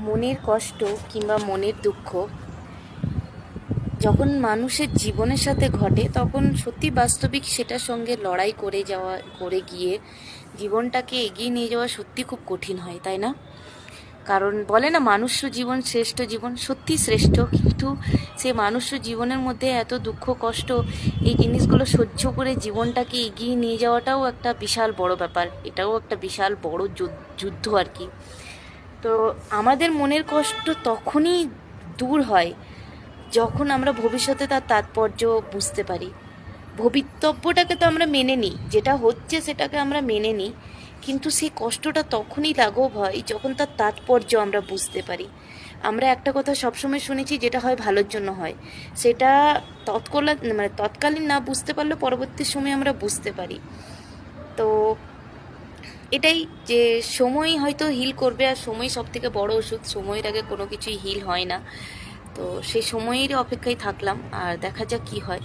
মনের কষ্ট কিংবা মনের দুঃখ যখন মানুষের জীবনের সাথে ঘটে, তখন সত্যি বাস্তবিক সেটার সঙ্গে লড়াই করে যাওয়া, করে গিয়ে জীবনটাকে এগিয়ে নিয়ে যাওয়া সত্যি খুব কঠিন হয়, তাই না? কারণ বলে না, মানুষ্য জীবন শ্রেষ্ঠ জীবন সত্যি শ্রেষ্ঠ, কিন্তু সে মানুষ্য জীবনের মধ্যে এত দুঃখ, কষ্ট, এই জিনিসগুলো সহ্য করে জীবনটাকে এগিয়ে নিয়ে যাওয়াটাও একটা বিশাল বড় ব্যাপার। এটাও একটা বিশাল বড় যুদ্ধ- আর কি। তো আমাদের মনের কষ্ট তখনই দূর হয় যখন আমরা ভবিষ্যতে তার তাৎপর্য বুঝতে পারি। ভবিতব্যটাকে তো আমরা মেনে নিই, যেটা হচ্ছে সেটাকে আমরা মেনে নিই, কিন্তু সেই কষ্টটা তখনই লাঘব হয় যখন তার তাৎপর্য আমরা বুঝতে পারি। আমরা একটা কথা সবসময় শুনেছি যেটা হয় ভালোর জন্য হয়, সেটা তৎকালীন মানে তৎকালীন না বুঝতে পারলে পরবর্তী সময়ে আমরা বুঝতে পারি। তো এটাই যে সময় হয়তো হিল করবে আর সময় সব থেকে বড় ওষুধ সময়ের আগে কোনো কিছুই হিল হয় না। তো সেই সময়েরই অপেক্ষায় থাকলাম, আর দেখা যাক কী হয়।